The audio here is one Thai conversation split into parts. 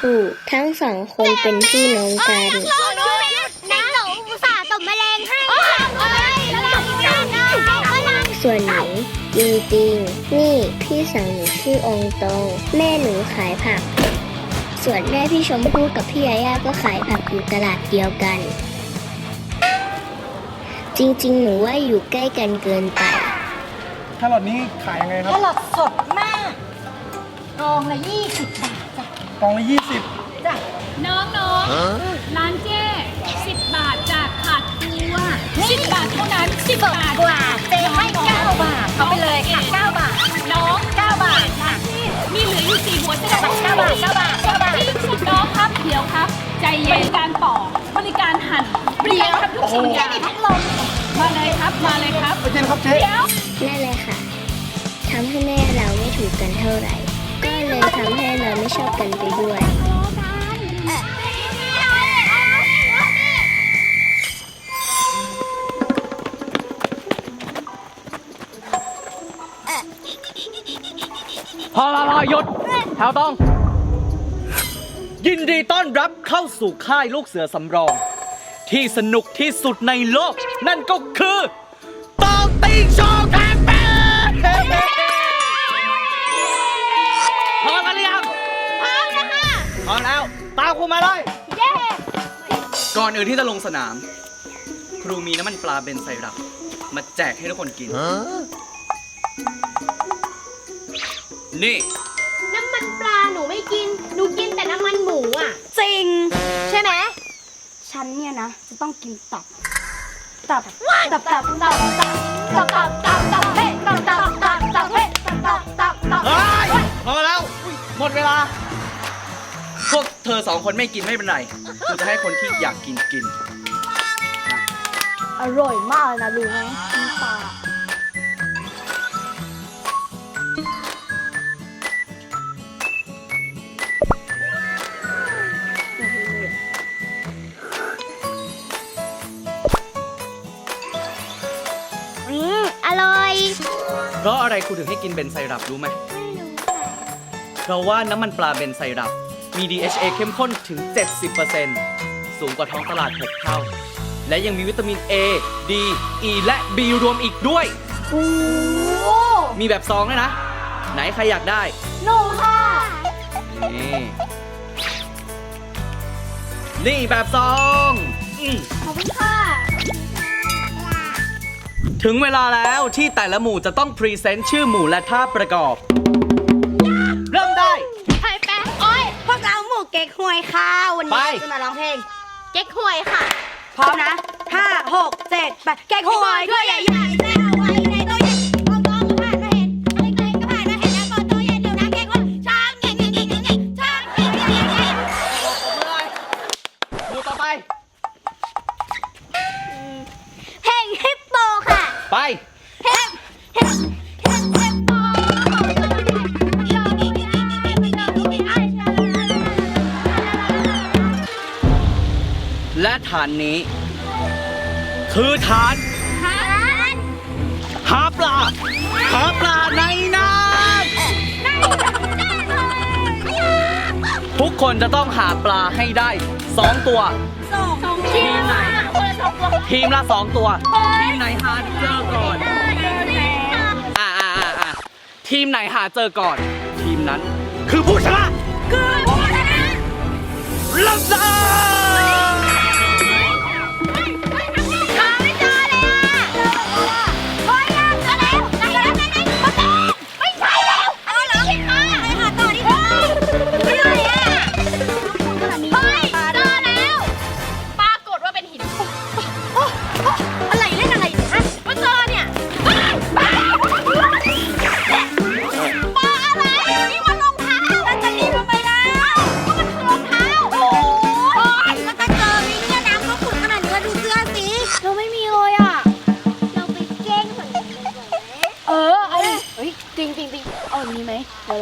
คนนี้ชื่อชมพู่ ทั้งสองคนเป็นพี่น้องกันน้องน้องนะหนูอุตส่าห์ตบแมลงให้แล้วเราไม่ได้นะส่วนหนูจริงๆนี่พี่สาวหนูชื่อองตงแม่หนูขายผัก ส่วนแม่พี่ชมพู่กับพี่ยาย่าก็ขายผักอยู่ตลาดเดียวกัน จริงๆ หนูว่าอยู่ใกล้กันเกินไปแครอทนี้ขายยังไงครับแครอทสดมากกองละ20บาทจ้ะ กล่องละยี่สิบจ้ะน้องน้องร้านเจ้สิบบาทจากขาดตัวสิบบาทเท่านั้นสิบบาทกว่าเจ๊ให้9บาทเอาไปเลยค่ะ9บาท น้อง9บาทค่ะมีเหลืออยู่สี่หัวจะได้เก้าบาทเก้าบาทเก้าบาทน้องครับเดี๋ยวครับ ใจเย็นบริการปอกบริการหั่นบริการทำทุกสิ่งอย่างมาเลยครับมาเลยครับไปกินครับเจ๊เดี๋ยวนั่นเลยค่ะทำให้แม่เราไม่ถูกกันเท่าไหร่ก็ เลยทำให้เราไม่ชอบกันไปด้วยพอพอพอหยุดแถวต้อง ยินดีต้อนรับเข้าสู่ค่ายลูกเสือสำรอง ที่สนุกที่สุดในโลก นั่นก็คือตองตีโชว์แคมเป ครูมาเลยก่อนอื่นที่จะลงสนาม ครูมีน้ำมันปลาเบนไซรัปมาแจกให้ทุกคนกิน นี่ น้ำมันปลาหนูไม่กิน หนูกินแต่น้ำมันหมูอะ จริง ใช่ไหมฉันเนี่ยนะ จะต้องกินตับ ตับ ตับตับตับตับตับตับตับตับเฮ้ตับตับตับตับเฮ้ตับตับตับตับเฮ้ยพอแล้ว หมดเวลาพวกเธอสองคนไม่กินไม่เป็นไรกูจะให้คนที่อยากกินกิน อร่อยมากเลยนะรู้ไหมกินปลาอืมอร่อย เพราะอะไรครูถึงให้กินเบนไซรัปรู้ไหมเพราะว่าน้ำมันปลาเบนไซรัป มี DHA เข้มข้นถึง 70%สูงกว่าท้องตลาด6เท่า และยังมีวิตามิน A D E และ B รวมอีกด้วย โอ้โหมีแบบซองด้วยนะ ไหนใครอยากได้ หนูค่ะ นี่นี่แบบซองอืม ขอบคุณค่ะ ถึงเวลาแล้วที่แต่ละหมู่จะต้องพรีเซนต์ชื่อหมู่และท่าประกอบ เราหมูเก๊กฮวยค่ะ วันไปนี้จะมาร้องเพลง เก๊กฮวยค่ะ พร้อมนะ5 6 7 8เก๊กฮวยถ้วยใหญ่ๆ และฐานนี้ คือฐานหาปลาหาปลาในน้ำทุกคนจะต้องหาปลาให้ได้2ตัวทีมไหนทีมละ2ตัว ทีมไหนหาเจอก่อนอ่าอ่าอ่าอ่าทีมไหนหาเจอก่อน ทีมนั้น คือผู้ชนะคือผู้ชนะลับซาหา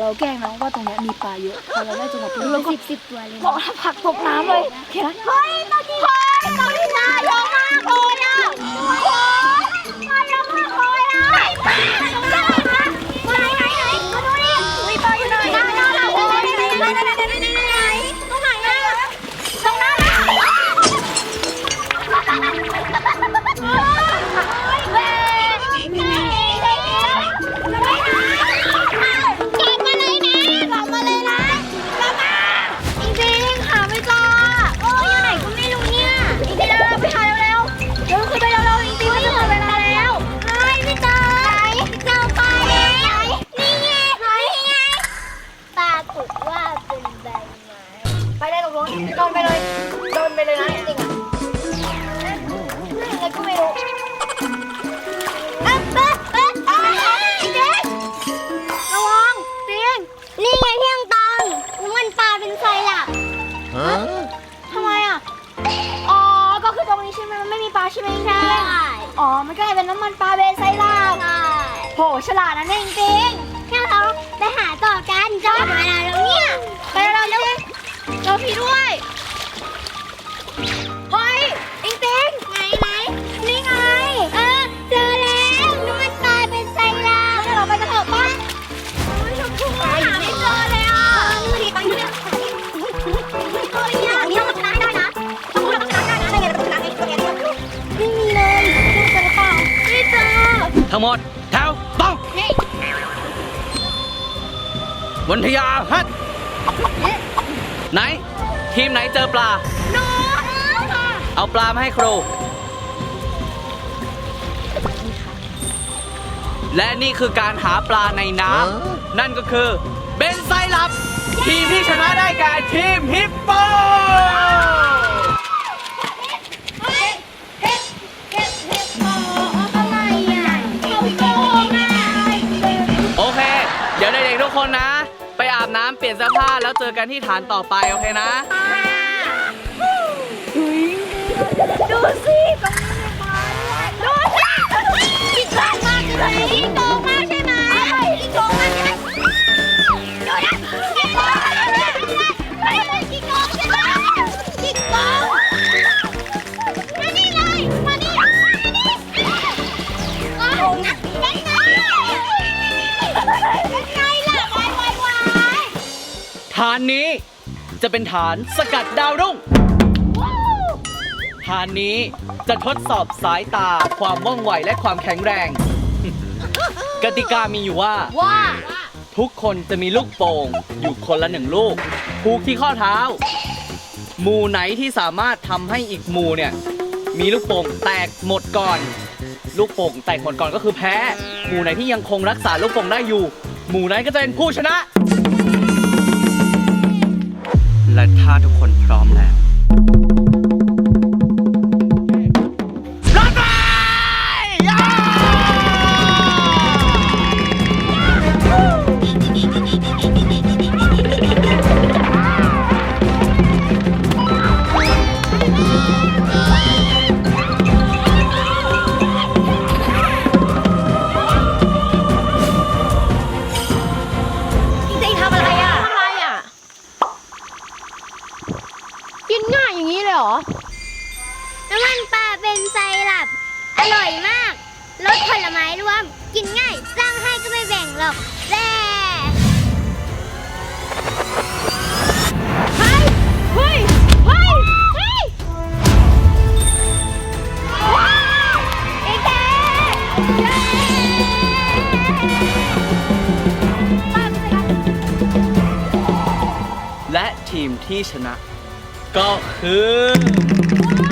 เดี๋ยวเราแกล้งน้องว่าตรงเนี้ยมีปลาเยอะพอเราได้จังหวะปุ๊บเราก็สิบสิบตัวเลยบอกถ้าผักตกน้ำเลยโอเคนะเฮ้ยตอนที่เฮ้ยตอนที่มาเยอะมาก โดนไปเลย โดนไปเลยนะจริงอะอะไรก็ไม่รู้อะระวังเตีงนี่ไงเที่ยงตังมันปลาเป็นไซรัปทำไมอะ อ๋อ ก็คือตรงนี้ใช่ไหมไม่มีปลาใช่ไหมใช่ อ๋อ มันกลายเป็นน้ำมันปลาเบนไซรัปโห ฉลาดนะเนี่ยจริงๆ แค่เราไปหาต่อกันจ้า ทั้งหมดแถวต้องวันทยาฮัทไหน ทีมไหนเจอปลา หนูค่ะเอาปลามาให้ครู และนี่คือการหาปลาในน้ำนั่นก็คือเบนไซลับ ทีมที่ชนะได้แก่ทีมฮิปโป ทุกคนนะ ไปอาบน้ำเปลี่ยนเสื้อผ้าแล้วเจอกันที่ฐานต่อไป โอเคนะดูสิตรงนี้ในบ้าดูสิอีบมากเลยโกงมาก ฐานนี้จะเป็นฐานสกัดดาวรุ่ง ฐานนี้จะทดสอบสายตาความว่องไวและความแข็งแรง กติกามีอยู่ว่า ว่า ทุกคนจะมีลูกโป่งอยู่คนละหนึ่งลูกผูกที่ข้อเท้า หมู่ไหนที่สามารถทำให้อีกหมู่เนี่ย มีลูกโป่งแตกหมดก่อน ลูกโป่งแตกหมดก่อนก็คือแพ้ หมู่ไหนที่ยังคงรักษาลูกโป่งได้อยู่ หมู่นั้นก็จะเป็นผู้ชนะ และถ้าทุกคนพร้อมแล้ว และทีมที่ชนะ ก็คือ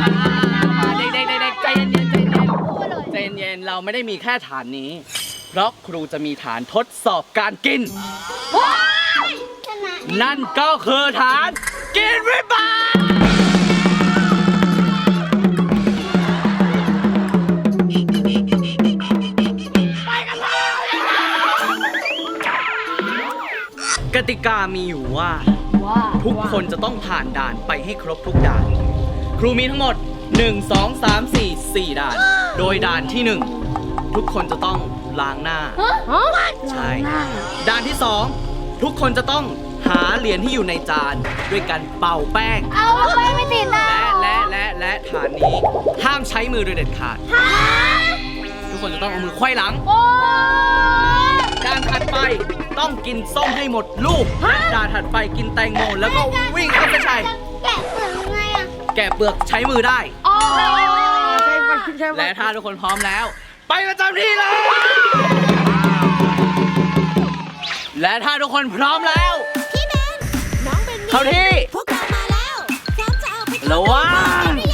ม้ให้เด็กๆๆๆใจเย็นๆใจเย็นๆใจเย็นๆเราไม่ได้มีแค่ฐานนี้ เพราะครูจะมีฐานทดสอบการกิน ชนะนั่นก็คือฐานกินวิบากกติกามีอยู่ว่าทุกคนจะต้องผ่านด่านไปให้ครบทุกด่าน ครูมีทั้งหมด 1 2 3 4 4 ด่าน โดยด่านที่ 1 ทุกคนจะต้องล้างหน้า ใช่ ด่านที่ 2 ทุกคนจะต้องหาเหรียญที่อยู่ในจาน ด้วยการเป่าแป้ง เอาไปไม่ติดนะและและและและฐานนี้ ห้ามใช้มือโดยเด็ดขาด ทุกคนจะต้องเอามือไขว้หลัง โอ้ด่านถัดไปต้องกินส้มให้หมดลูกและด่านถัดไปกินแตงโมแล้วก็วิ่งเข้าเส้นชั แกะเปลือกใช้มือได้ อ๋อและถ้าทุกคนพร้อมแล้ว ไปประจำที่เลย และถ้าทุกคนพร้อมแล้ว พี่เบนน้องเบนเข้าที่ พวกเรามาแล้วพร้อมจะเอาไป ระวัง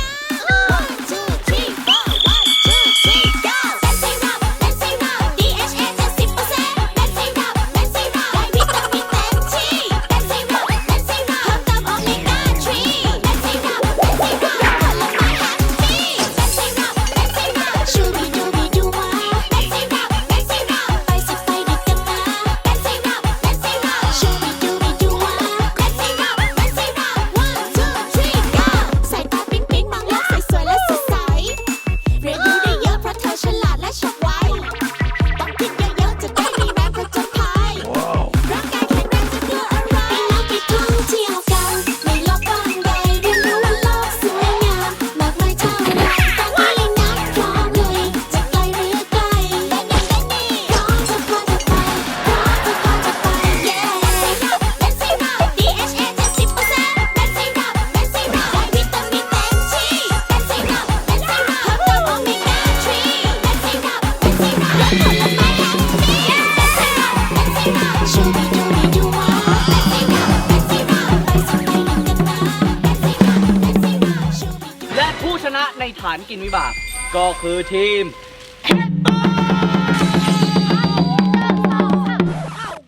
ฐานกินวิบาก ก็คือทีม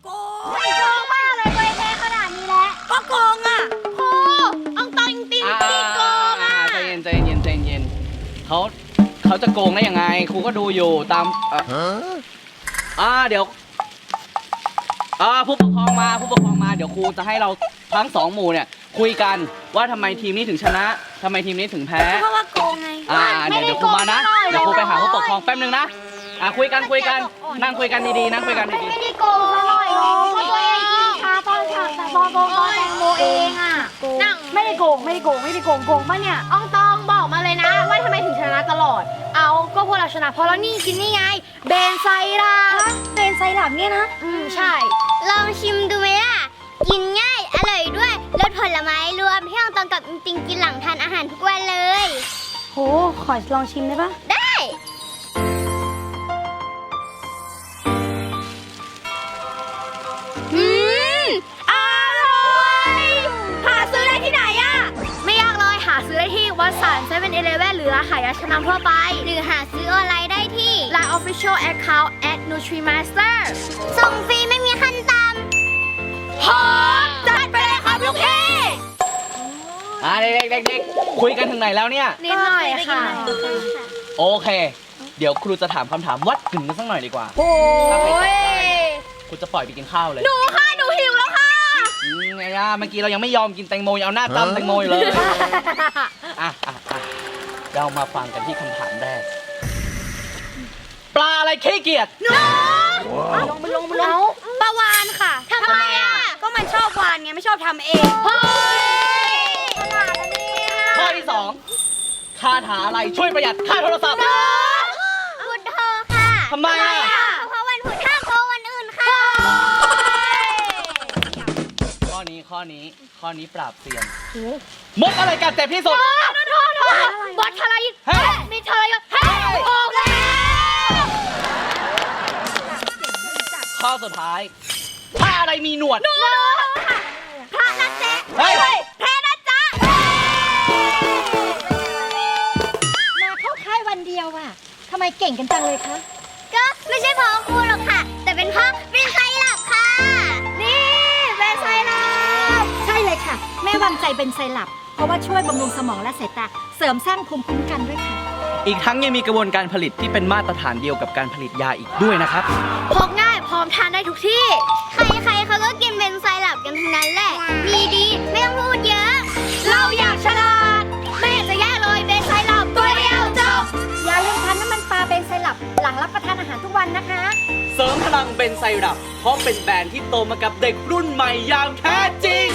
โกงมากเลยตัวเองขนาดนี้แล้วก็โกงอะครูอองตองติงอ่าตีโกงอะใจเย็นใจเย็นใจเย็นเขาเขาจะโกงได้ยังไงครูก็ดูอยู่ตามเอ่ออ่าเดี๋ยวอ่าผู้ปกครองมาผู้ปกครองมาเดี๋ยวครูจะให้เรา ทั้งสองหมู่เนี่ยคุยกันว่าทำไมทีมนี้ถึงชนะทำไมทีมนี้ถึงแพ้ เพราะว่าโกงไงอ่าเดี๋ยวเดี๋ยวครูมานะเดี๋ยวครูไปหาผู้ปกครองแป๊บนึงนะอ่าคุยกันคุยกันนั่งคุยกันดีๆนั่งคุยกันดีไม่ได้โกงซะหน่อยหรอกเพราะตัวเองกินชาตอนฉากแต่บอโกงตอนแตงโมเองอะนั่งไม่ได้โกงไม่ได้โกงไม่ได้โกงโกงปะเนี่ยอองตองบอกมาเลยนะ ว่าทำไมถึงชนะตลอด เอาก็พวกเราชนะเพราะเรานี่กินนี่ไง เบนไซร่าเป็นไซรัปเนี่ยนะ อืมใช่ ลองชิม ขอลองชิมได้ปะได้ อืม อร่อย หาซื้อได้ที่ไหนอะไม่ยากเลย หาซื้อได้ที่วัดสันเซเว่นอีเลฟเว่นหรือร้านขายยาชนำทั่วไป หรือหาซื้อออนไลน์ได้ที่ Line Official Account at Nutrimaster ส่งฟรีไม่มีขั้น เด็กๆเด็กๆ คุยกันถึงไหนแล้วเนี่ย นิดหน่อยค่ะ โอเค เดี๋ยวครูจะถามคำถามวัดกึ่งกันสักหน่อยดีกว่า โอ้ถ้าใครตอบยได้ครูจะปล่อยไปกินข้าวเลยหนูค่ะหนูหิวแล้วค่ะอืมไงล่ะเมื่อกี้เรายังไม่ยอมกินแตงโมยังเอาหน้าตำแตงโมอยู่เลย อะอะอะเรามาฟังกันที่คำถามแรก ปลาอะไรขี้เกียจ ลงมาลงมาลงปลาวานค่ะำทำไมอะ ก็มันชอบวานไงไม่ชอบทำเองเฮ้าถาอะไรช่วยประหยัดค่าโทรศัพท์ พุทโธค่ะทำไมอะเพราะวันพุธห้ามโกงวันอื่นค่ะ ข้อนี้ข้อนี้ข้อนี้ปราบเซียนมดอะไรกัดเจ็บที่สุด บอสทรายเฮ้ย มีทรายเฮ้ยออกแล้วข้อสุดท้ายผ้าอะไรมีหนวด พระนะเจ๊เฮ้ย วันเดียวอะทำไมเก่งกันจังเลยคะก็ไม่ใช่เพราะครูหรอกค่ะ แต่เป็นเพราะเป็นไซรัปค่ะ นี่เบนไซรัปใช่เลยค่ะ แม่วางใจเป็นไซรัปเพราะว่าช่วยบำรุงสมองและสายตาเสริมสร้างภูมิคุ้มกันด้วยค่ะ อีกทั้งยังมีกระบวนการผลิตที่เป็นมาตรฐานเดียวกับการผลิตยาอีกด้วยนะครับ พกง่ายพร้อมทานได้ทุกที่ ใครๆเขาก็กินเป็นไซรัปกันทั้งนั้นแหละ มีดีไม่ หลังรับประทานอาหารทุกวันนะคะ เสริมพลังเป็นไซรัปเพราะเป็นแบรนด์ที่โตมากับเด็กรุ่นใหม่อย่างแท้จริง